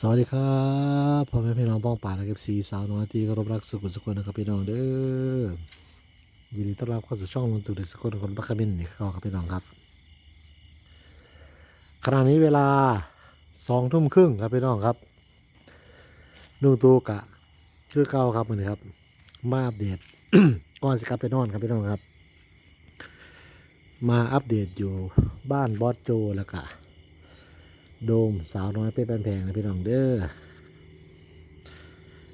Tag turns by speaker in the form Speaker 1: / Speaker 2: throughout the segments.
Speaker 1: สวัสดีครับพ่อแม่พี่น้องป้องป่าและเก็บสีสาวน้อยที่เคารพรักสุขุสุขนะครับพี่น้องเด้อยินดีต้อนรับเข้าสู่ช่องลงตู่เดสกุลคนบักกะบินนี่ครับพี่น้องครับขณะนี้เวลาสองทุ่มครึ่งครับพี่น้องครับนุ่งตูกะชื่อเก่าครับมือนี้ครับ มาอัปเดตก่อนสิครับไปนอนครับพี่น้องครับ มาอัปเดตอยู่บ้านบอสโจแล้วก็ โดมสาวน้อยเป็นแพงนะพี่น้องเด้อ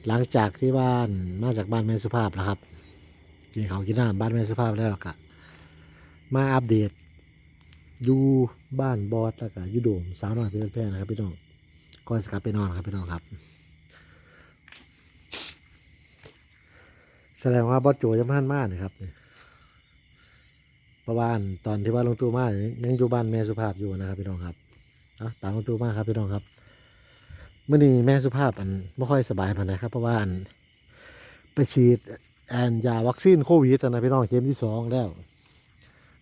Speaker 1: หลังจากที่บ้านมาจากบ้านแม่สุภาพนะครับกินเขากินน้ำบ้านแม่สุภาพแล้วก็มาอัปเดตอยู่บ้านบอสแล้วก็อยู่โดมสาวน้อยเป็นแพงนะครับพี่น้องก่อนสกับไปนอนครับพี่น้องครับ แสดงว่าบอสโจจะมาทันมากนะครับเพระวันตอนที่ว่าลงตัวมายังอยู่บ้านแม่สุภาพอยู่นะครับพี่น้องครับ ตามประตูมาครับพี่น้องครับเมื่อนี้แม่สุภาพอันไม่ค่อยสบายปานใดครับ เพราะว่าอันไปฉีดแอนยาวัคซีนโควิดนะพี่น้องเข็มที่สองแล้ว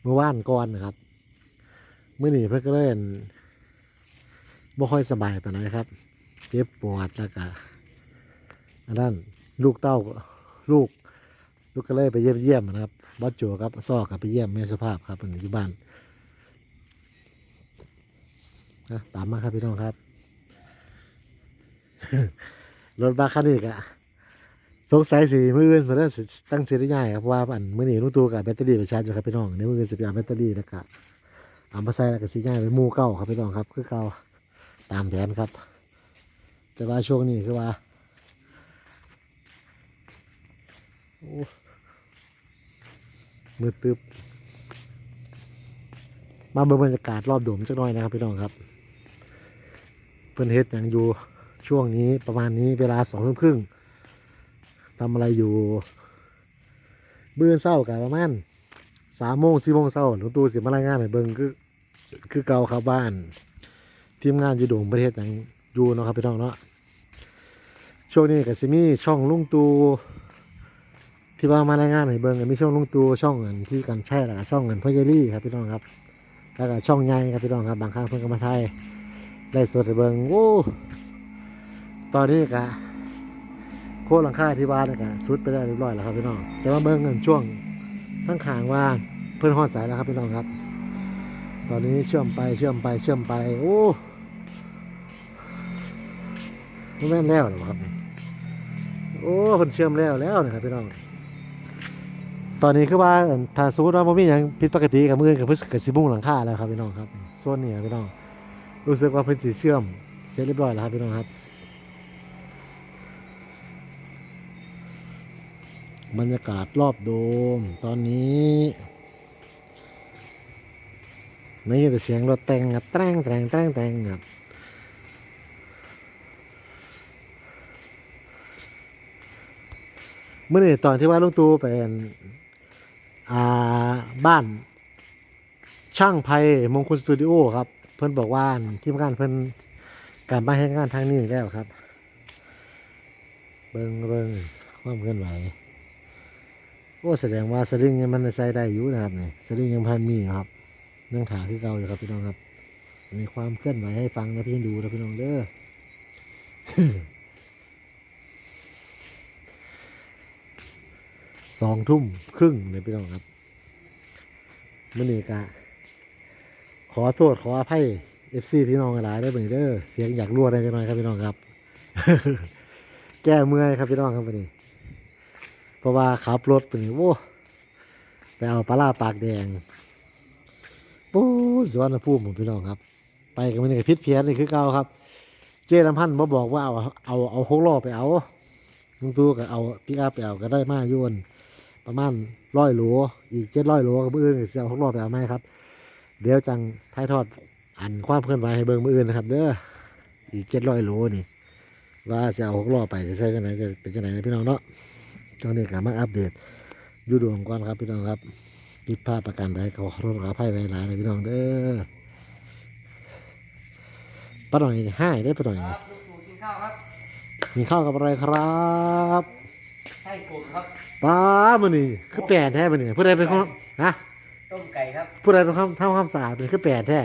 Speaker 1: เมื่อวานก่อนนะครับเมื่อนี้เพื่อนก็เล่นไม่ค่อยสบายปานใดครับ เจ็บปวดแล้วก็อันนั้นลูกเต้าลูก ลูกก็เลยไปเยี่ยมเยี่ยมนะครับบอสโจครับซอกกับไปเยี่ยมแม่สุภาพครับอยู่บ้าน นะตามมาครับพี่น้องครับ รถบัสคันนี้กะสงสัยสีมืออื่นมาได้ตั้งเสียได้ง่ายครับเพราะว่าอันมื่อนี้นุ่ตัวกับแบตเตอรี่ปชาร์จอยู่ครับพี่น้องในมืออื่นสิบยาแบตเตอรี่แล้วก็เอามาใส่แล้วก็สีง่ายไปหมู่เก้าครับพี่น้องครับ คือเก่าตามแผนครับ แต่ว่าช่วงนี้คือว่าโอ้มืดตึบมาเบิ่งบรรยากาศรอบโดมสักหน่อยนะครับพี่น้องครับ เพื่อนเฮ็ดอย่างอยู่ช่วงนี้ประมาณนี้เวลาสองทุ่มครึ่งทำอะไรอยู่เบื้อเศร้ากับประมาณสามโมงสี่โมงเศร้าหลวงตู่สิมารายงานให้เบิ่งคือคือเก่าครับบ้าน ทีมงานอยู่โดมประเทศอย่างอยู่เนาะครับพี่น้องเนาะช่วงนี้ก็สิมี่ช่องลุงตูที่ว่ามารายงานให้เบิ่งก็มีช่องลุงตูช่องเงินที่กันใช่แล้วก็ช่องเงินพ่อเยลี่ครับพี่น้องครับแล้วก็ช่องใหญ่ครับพี่น้องครับบางครั้งเพิ่นก็มาไทย ได้สวดเบิงโอ้ตอนนี้ก็โคหลังค่าที่บ้านนี่ก็สุดไปได้เรียบร้อยแล้วครับพี่น้องแต่ว่าเบิ่งกันช่วงทั้งขางว่าเพิ่นฮอดสายแล้วครับพี่น้องครับ ตอนนี้เชื่อมไปเชื่อมไปเชื่อมไปโอ้ไม่แม่นแล้วหรอครับโอ้เพิ่นเชื่อมแล้วแล้วนะครับพี่น้องตอนนี้คือว่าอั่นถ้าสมมติว่าบ่มีหยังผิดปกติกับมือกับพิ่นก็สิมุ่งหลังคาแล้วครับพี่น้องครับส่วนนี้ครับพี่น้อง รู้สึกว่าเพิ่นสิเชื่อม เสร็จเรียบร้อยแล้วครับพี่น้องครับ บรรยากาศรอบโดมตอนนี้ไม่ยินแต่เสียงรถแต่งครับแตรงแตรงแตรงแตรงครับเมื่อนี่ตอนที่ว่าลุงตูไปอั่นบ้าน ช่างไพมงคลสตูดิโอครับ พิ่นบอกว่าทีมงานเพิ่นการมาให้งานทางนี้แล้วครับ เบิงเบิงความเคลื่อนไหวโอ้แสดงว่าสลิงยังมันใส่ได้อยู่นะครับนี่สลิงยังพันมีครับยังถาคือเก่าอยู่ครับพี่น้องครับ มีความเคลื่อนไหวให้ฟังนะพี่ดูนะพี่น้องเด้อสองทุ่มครึ่งเลยพี่น้องครับมื่อนี้กะ ขอโทษขออภัยเอฟซีพี่น้องหลายได้เบิ่งเด้อเสียงอยากรั่วได้จังหน่อยครับพี่น้องครับ แก้เมื่อยครับพี่น้องครับวันนี้ เพราะว่าขับรถไปนี่โว้ไปเอาปลาร้าปากแดงปู๊สวนภูมิผมพี่น้องครับ ไปกันมันนี่พิษเพี้ยนนี่คือเก่าครับ เจลำพันธ์บ่บอกว่าเอาเอาเอาหกล้อไปเอาลุงตู้ก็เอาปิกอัพไปเอาก็ได้มาโยนประมาณร้อยโหลอีกเจ็ดร้อยโหลกับมืออื่นก็สิเอาหกรอบไปเอาไหมครับ เดี๋ยวจังถ่ายทอดอันความเคลื่อนไหวให้เบิ่งมืออื่นนะครับ เด้ออีกเจ็ดร้อยโหลนี่ ว่าจะเอาหกรอบไปจะใช้จังไหนจะเป็นจังไหนนะพี่น้องเนาะตอนนี้ก็มาอัปเดตอยูดวงก่อนครับพี่น้องครับผิดพลาดประการใดขอขอโทษขออภัยหลายๆเลยพี่น้องเด้อป้าหน่อยให้ได้อป้าหน่อย
Speaker 2: ครับลูกปู่กินข้าวครับ
Speaker 1: มีข้าวกับอะไรครับ
Speaker 2: ไส้กลุ่มครับ
Speaker 1: ป้ามันนี่คือแปดแท้มันนี่ผู้ใดเป็นคนฮะ
Speaker 2: ต้มไก่ครับ
Speaker 1: ผู้ใดเป็นคนทำความสะอาดเป็นคือแปดแท้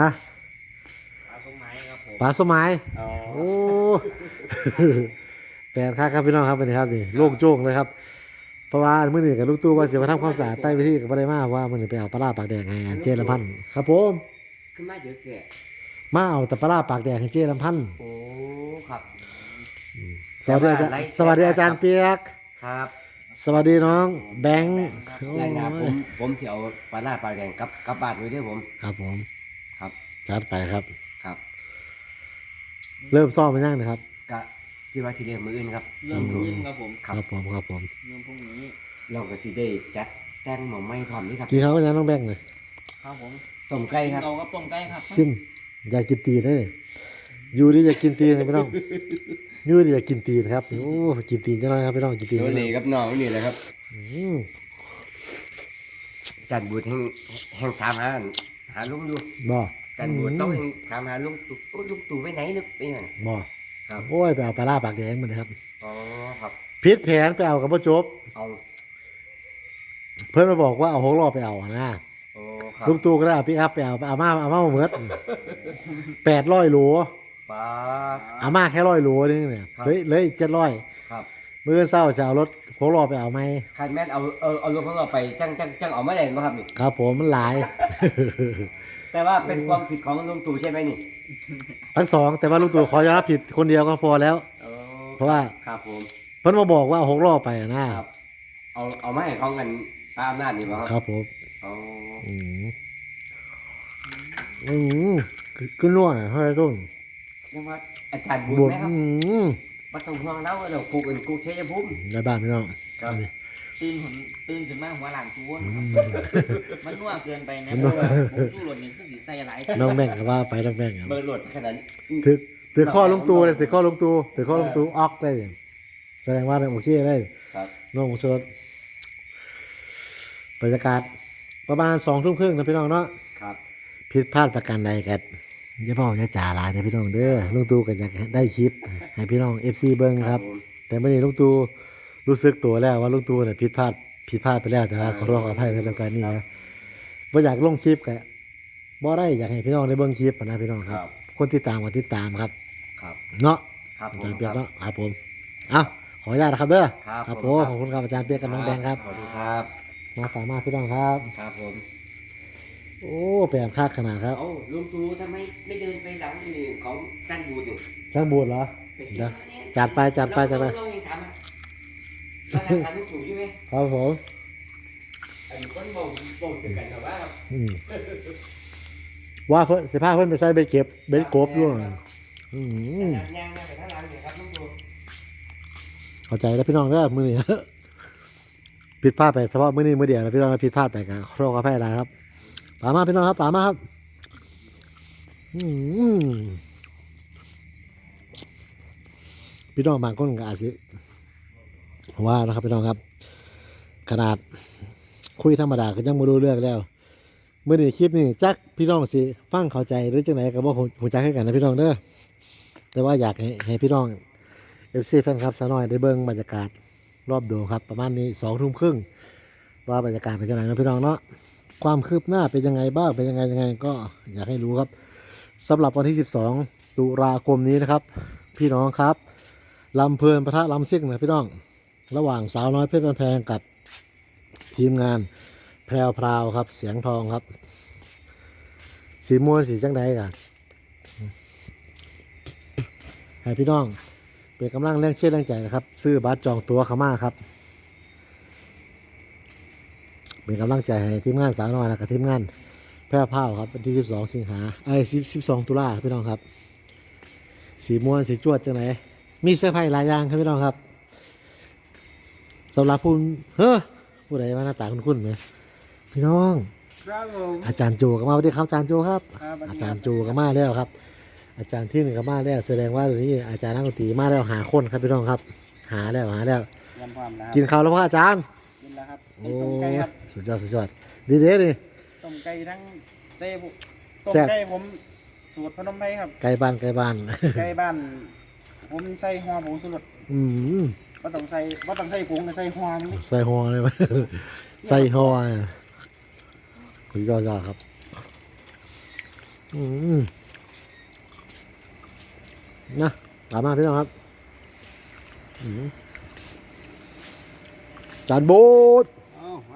Speaker 1: ฮะ
Speaker 2: ปลาต้มไม้ครับผม
Speaker 1: ปลาสมัย
Speaker 3: อ๋อ
Speaker 1: โอ้ แปลกครับครับพี่น้องครับวันนี้ครับนี่โล่งโจ้งเลยครับเพราะว่าเมื่อนี้กับลูกตู้ว่าเสียมาทำความสะอาดใต้ไปที่กับอะไรมาว่ามันนี่ไปเอาปลาร้าปากแดงให้เจลำพันธ์ครับผม
Speaker 2: ขึ้นมาเดี๋ยวแกะ
Speaker 1: มาเอาแต่ปลาร้าปากแดงให้เจลำพันธ์
Speaker 2: โอ้ครับ
Speaker 1: สวัสดีอาจารย์
Speaker 2: ไลฟ์
Speaker 1: สวัสดีอาจารย์เปียก
Speaker 2: ครับ
Speaker 1: สวัสดีน้อง แบงค์โอ้
Speaker 2: ได้นะผ
Speaker 1: ย
Speaker 2: มผมสิเอาปลาหน้าปลาแดงกลับกลับบ้านไว้ด้วยผม
Speaker 1: ครับผม
Speaker 2: ครับ
Speaker 1: จัดไปครับ
Speaker 2: ครับ
Speaker 1: เริ่มซ่อมไปยังนะครับ
Speaker 2: ก็ที่ว่าสิเรียกมืออื่นครับ
Speaker 4: เริ่มขึ้นครับผม
Speaker 1: ครับผมครับผม
Speaker 4: เริ่มพรุ่งนี้
Speaker 2: เราก็สิได้จัดแต่งหน่อไม้พร้อมนี่ครับ
Speaker 1: กินข้าวกันยังน้องแบงค์เลย
Speaker 4: ครับผม
Speaker 2: ต้มไก่ครับ
Speaker 4: เราก็ต้มไก่ครับ
Speaker 1: ซิมอยากกินตีนเลยอยู่ดีอยากกินตีนเลยพี่น้อง อยู่ดีอยากกินตีนครับโอ้กินตีนจะน้อยครับพี่น้องกินตีน
Speaker 2: เดี๋ยว
Speaker 1: จังห
Speaker 2: เล
Speaker 1: น่อย
Speaker 2: กับน้องนี่แหละครับ
Speaker 1: อืม
Speaker 2: จันบูดแห่งแห่งถามหาหาลุงอยู่
Speaker 1: บ่
Speaker 2: จันบูดต้องแห่งถามหาลุงตู่โอ้ลุงตู่ไปไหนนึกไปไหน
Speaker 1: บ่
Speaker 2: ครับ
Speaker 1: โอ้ยไปเอาปลาล่าปากแดงมันนะครับ
Speaker 2: อ๋อครับ
Speaker 1: พิษแผนไปเอากับพ่อจบ
Speaker 2: เอา
Speaker 1: เพื่อนมาบอกว่าเอาหกล้อไปเอานะ
Speaker 2: โอ้ครับ
Speaker 1: ลูกตูก็ได้เอาพี่อัพไปเอาเอามาเอามาเหมือดแปดร้อยโหล
Speaker 2: ปลา
Speaker 1: เอามาแค่ร้อยโหลนี่เนี่ย
Speaker 2: ครับ
Speaker 1: เลยเลยเจ็ดร้อย
Speaker 2: ครับ
Speaker 1: มื่อเศร้าจะเอารถหกล้อไปเอาไหม
Speaker 2: คันแม่นเอาเอาเอาลงของเราไปจังจังจังเอาไม่ได้ไหมครับนี่
Speaker 1: ครับผมมันหลาย
Speaker 2: แต่ว่าเป็นความผิดของลุงตู่ใช่ไหมนี่
Speaker 1: ทั้งสองแต่ว่าลูกตู่ขอยอมรับผิดคนเดียวก็พอแล้ว เพราะว่า
Speaker 2: ครับผม
Speaker 1: เพิ่นมาบอกว่าเอาหกล้อไปอะนะครับ
Speaker 2: เอาเอาไม่ให้เขาเงินตามอำนาจนี่บ่ครับ
Speaker 1: ครับผม
Speaker 2: เอา
Speaker 1: อืมอืมขึ้นรั่วหน่อยเฮ้ยต้น
Speaker 2: เรี ยกว่าอาจารย์บุญ
Speaker 1: บวก
Speaker 2: ไหมครับ
Speaker 1: อืม
Speaker 2: มาต้องห่วงเราเราปลูกอื่นปลูกชัยภูมิ
Speaker 1: ได้บ้านพี่น้อง
Speaker 2: ครับ
Speaker 4: ตื่นผมตื่นขึ้นมาหัวหลังจูน
Speaker 1: อืม
Speaker 4: มันนัวเกินไปนะ
Speaker 1: มัน
Speaker 4: เพ
Speaker 1: นัว
Speaker 4: ราะว่าผมจูรสนี่คือสิใส่หลาย
Speaker 1: น้องแบ่งก็ว่าไปน้องแบ่งครับ
Speaker 2: เบอร์โหลดขนาดนี้
Speaker 1: ถือถือข้อลงตูเลยถือข้อลงตูถือข้อลงตูออกได้เลยแสดงว่าโอเคเลย
Speaker 2: ครับ
Speaker 1: น้องสดบรรยากาศประมาณสองทุ่มครึ่งนะพี่น้องเนาะ
Speaker 2: ครับ
Speaker 1: ผิดพลาดประการใดกัน อย่าบอกอย่าจ่าหลายนะพี่น้องเด้อลุงตู่ก็อยากได้คลิปให้พี่น้องเอฟซีเบิ้งครับ
Speaker 2: ผม
Speaker 1: แต่เมื่อนี้ลุงตู่รู้สึกตัวแล้วว่าลุงตู่เนี่ยผิดพลาดผิดพลาดไปแล้วแต่ว่าขอโทษขออภัยในเรื่องการนี้นะว่าอยากลงคลิปกะบ่ได้อยากให้พี่น้องได้เบิ้งคลิปนะพี่น้องครับ คนติดตามก็ติดตามครับ
Speaker 2: ครับ
Speaker 1: เนาะ
Speaker 2: ครับ
Speaker 1: อา
Speaker 2: ผ
Speaker 1: จาร
Speaker 2: ม
Speaker 1: ย์เปียก
Speaker 2: ครับ
Speaker 1: เนาะครับผมเอาขออนุญาตนะครับเด้อ
Speaker 2: ครับ
Speaker 1: ครับ
Speaker 2: ผ
Speaker 1: ผมม
Speaker 2: ครับ
Speaker 1: ขอบคุณครับอาจารย์เปียกกับน้องแบงค์ครับ
Speaker 2: สวัสดีครับ
Speaker 1: มาฝากมาพี่น้องครับ
Speaker 2: ครับผม
Speaker 1: โอ้แปลกค่าขนาดครับ
Speaker 2: เอาลุงตู่ทำไมไม่เดินไปหลังนี่ของจันบูดนี่
Speaker 1: ช่างบูดเหรอ
Speaker 2: ไปที่
Speaker 1: เดี๋ยว
Speaker 2: เนี่ย
Speaker 1: จัดไปจัดไปจัดไป
Speaker 2: เราเรายังถามอะเราถามลุงตู่ใช่ไหม
Speaker 1: ครับผม
Speaker 2: อันนี้คนบอกบอกถึงกันแต่ว่า
Speaker 1: อืมว่าเพิ่นสิพาเพิ่นไปใส่เบ็ดเก็บเบ็ดกบด้วยอืม
Speaker 2: ย่างย่างไปทางหลังเนี่ยครับลุงตู่
Speaker 1: เข้าใจแล้วพี่น้องเด้อมือนี้ ผิดพลาดไปเฉพาะมือนี้มือเดียวนะพี่น้องผิดพลาดไปกันโรคกระแพ้ได้ครับ ตามมาพี่น้องครับตามมาครับพี่น้องบางคนก็อาจสิว่านะครับพี่น้องครับ ขนาดคุยธรรมดาก็ยังไม่รู้เรื่องแล้วเมื่อในคลิปนี้จักพี่น้องสิฟังเข้าใจหรือจังไหนก็บ่หูจักให้กันนะพี่น้องเด้อแต่ว่าอยากให้ใหพี่น้องเอฟซีแฟนครับสาวน้อยได้เบิ่งบรรยากาศรอบโดครับ ประมาณนี้สองทุ่มครึ่งว่าบรรยากาศเป็นยังไงนะพี่น้องเนาะ ความคืบหน้าเป็นยังไงบ้างเป็นยังไงยังไงก็อยากให้รู้ครับสำหรับวันที่ 12 ตุลาคมนี้นะครับ พี่น้องครับลำเพลินประทะลำซิ่งนะพี่น้อง ระหว่างสาวน้อยเพชรบันแพงกับทีมงานแพรวพราวครับ เสียงทองครับ สีม่วงสีจังใดกันให้พี่น้องเป็นกำลังแรงเชื่อแรงใจนะครับ ซื้อบัตรจองตัวขามาครับ เป็นกำลังใจให้ทีมงานสาวน้อยและกับทีมงานแพรวพราวครับวันที่ 12 สิงหาไอ้ย12 ตุลาพี่น้องครับ สีม่วงสีจวดจังไหนมีเสื้อผ้าหลายอย่างครับพี่น้องครับสำหรับผู้เฮ้อผู้ใดว่าหน้าตาคุ้นๆไหมพี่น้อง
Speaker 4: ครับผม
Speaker 1: อาจารย์โจก็มาสวัสดีครับอาจารย์โจครับ
Speaker 4: ครับ
Speaker 1: อาจารย์โจก็มาแล้วครับ อาจารย์ที่หนึ่งก็มาแล้ว แสดงว่าเดี๋ยวนี้อาจารย์นักดนตรีมาแล้วหาคนครับพี่น้องครับ หาแล้วหาแล้ว
Speaker 4: ยำความนะครับ
Speaker 1: กินข้าวแล้วพ่ออาจารย์
Speaker 4: กินแล้ว ครับ
Speaker 1: โอ้
Speaker 4: ต้มไก่ครับ
Speaker 1: สุดยอดสุดยอดดีเด้ดิ
Speaker 4: ต้มไก่ทั้งเจ้บุต้ม
Speaker 1: แซ่บ
Speaker 4: ไก่ผมสูตรพนมไพรครับ
Speaker 1: ไก่บ้านไก่บ้าน
Speaker 4: ไก่บ้าน ผมใส่หัวผงสุรส
Speaker 1: อืม
Speaker 4: ว่าต้องใส่ว่าต้องใส่ผงแต่ใส่หัวมันนี่
Speaker 1: ใส่หอเลยไหมใส่หออะสุดยอดยอดครับ อืมนะตามมาพี่น้องครับ อืม จานโบูด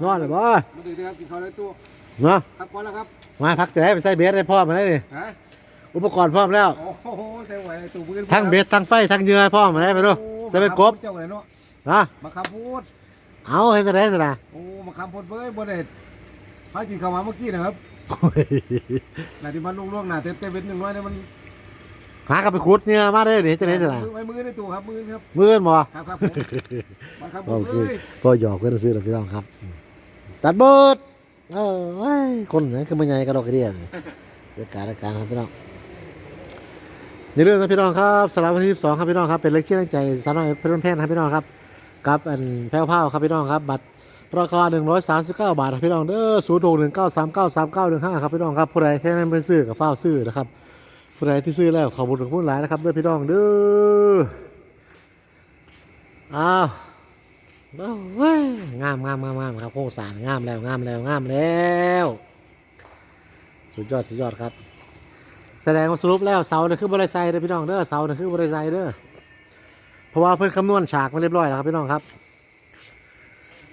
Speaker 1: นอนเลยบ่
Speaker 3: มาดูสิครับกินข้าวในตู้
Speaker 1: เนาะ
Speaker 3: พักก่อนแล้วครับ
Speaker 1: มาพักจะได้ไปใส่เบสให้พ่อมาได้เลย
Speaker 3: ฮะ
Speaker 1: อุปกรณ์พร้อมแล้ว
Speaker 3: โอ้โหใส่ไหวในตู้ปืน
Speaker 1: ทั้งเบสทั้งไฟทั้งเหยื่อให้พ่อมาได้ไปดู
Speaker 3: โอ้
Speaker 1: จะไปกบ
Speaker 3: เจ้าไหนเนาะ
Speaker 1: นะ
Speaker 3: มาคำพูด
Speaker 1: เอาให้จะได้สินะ
Speaker 3: โอ้มาคำพูดเบ้ยบ่ได้พากินข้าวมาเมื่อกี้นะครับ
Speaker 1: โอ้ย
Speaker 3: น่าที่มันล่วงๆหน้าเต็มเต็มเป็นหนึ่งร้อยเนี่ยมัน
Speaker 1: หากับไปขุดเนี่ยมาได้เลยจะได้สินะ
Speaker 3: มือไว้มือในตู้ครับมือครับ
Speaker 1: มือกันบ่
Speaker 3: ครับครับผมมาคำพู
Speaker 1: โอ
Speaker 3: ด
Speaker 1: เค
Speaker 3: เลย
Speaker 1: พ่อหยอกเพื่อนซื้อหรอกพี่น้องครับตัดเบิดเออเว้ยคนนั้นคือมันใหญ่กระดอกกระเดียนเกิดการณ์การณ์ครับพี่น้องในเรื่องนะพี่น้องครับสำหรับวันที่12ครับพี่น้องครับเป็นเล็กที่ตั้งใจสาวน้อยเพื่อนแพนครับพี่น้องครับกับอันแพ้วเผาครับพี่น้องครับบัตรราคา139 บาทครับพี่น้องเด้อ0 6 1 9 3 9 3 9 1 5ครับพี่น้องครับผู้ใดแค่นั้นเป็นซื้อกับเฝ้าซื้อนะครับ ผู้ใดที่ซื้อแล้วขอบคุณทุกผู้หลายนะครับเด้อพี่น้องเด้ออ้าวงามงามงามงามครับโครงสางงามแล้วงามแล้วงามแล้วสุดยอดสุดยอดครับ แสดงว่าสรุปแล้วเสาเนี่ยคือบริษัทเด้อพี่น้องเด้อเสาเนี่ยคือบริษัทเด้อเพราะว่าเพิ่นคำนวณฉากมาเรียบร้อยแล้วครับพี่น้องครับ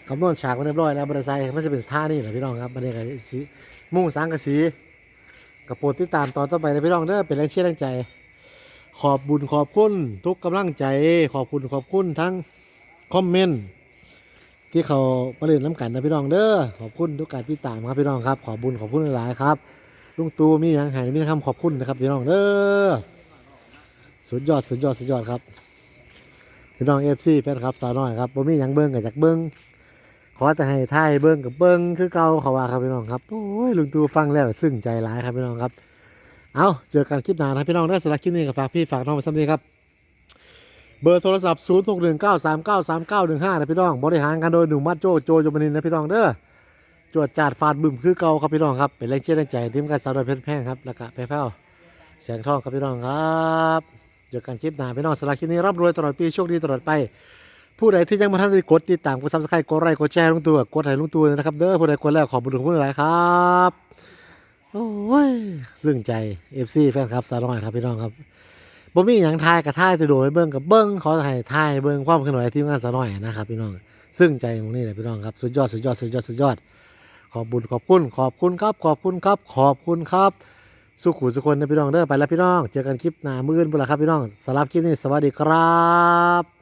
Speaker 1: คำนวณฉากมาเรียบร้อยแล้วบริษัทมันจะเป็นท่านี่แหละพี่น้องครับมันเรียกว่าสีมุ่งสังกะสี กับโปรดติดตามตอนต่อไปนะพี่น้องเด้อเป็นแรงเชียร์แรงใจ ขอบบุญขอบคุณทุกกำลังใจ ขอบคุณขอบคุณทั้งคอมเมนต์ที่เขามาเล่นน้ำกันนะพี่น้องเด้อขอบคุณทุกการติดตามครับพี่น้องครับ ขอบุญขอบคุณหลายๆครับลุงตูมีอย่างหายมีคำขอบคุณนะครับพี่น้องเด้อสุดยอดสุดยอดสุดยอดครับพี่น้องเอฟซีแฟนครับสาวน้อยครับบ่มีอย่างเบิ้งกับจากเบิ้ง ขอแต่ให้ท่ายเบิ้งกับเบิ้งคือเก่าเขาว่าครับพี่น้องครับโอ้ยลุงตูฟังแล้วซึ้งใจหลายครับพี่น้องครับ เอาเจอกันคลิปหน้านะพี่น้องเด้อสำหรับคลิปนี้ก็ฝากพี่ฝากน้องไว้สักนิดครับเบอร์โทรศัพท์ 0 6 1 9 3 9 3 9 1 5 นะพี่น้อง บริหารกันโดยหนุ่มมัดโจโจโจมนินนะพี่น้องเด้อจวดจาดฟาดบึ้มคือเก่าครับพี่น้องครับ เป็นแรงเชียร์แรงใจทีมการสาวน้อยเพชรแพงครับ แล้วก็แพ้วแสงทองครับพี่น้องครับ เจอกันคลิปหน้าพี่น้องสำหรับคลิปนี้ร่ำรวยตลอดปีโชคดีตลอดไป ผู้ใดที่ยังไม่ทันได้กดติดตามกดซับสไครต์กดไลค์กดแชร์ลุงตัวกดให้ลุงตัวนะครับเด้อผู้ใดกดแล้วขอบคุณทุกคนหลายครับโอ้ยซึ้งใจ FC แฟนครับสาวน้อยครับพี่น้องครับบ่มีหยังทายกับทายแต่โดยเบิ่งกับเบิ่งขอให้ทายเบิ่งความเคลื่อนไหวทีมงานสะน้อยนะครับพี่น้องซึ่งใจของนี่แหละพี่น้องครับสุดยอดสุดยอดสุดยอดสุดยอด ขอบบุญขอบคุณขอบคุณครับ ขอบคุณครับ ขอบคุณครับสุขุสุคนนะพี่น้องเด้อไปแล้วพี่น้อง เจอกันคลิปหน้ามื้ออื่นบุนละครับพี่น้องสำหรับคลิปนี้สวัสดีครับ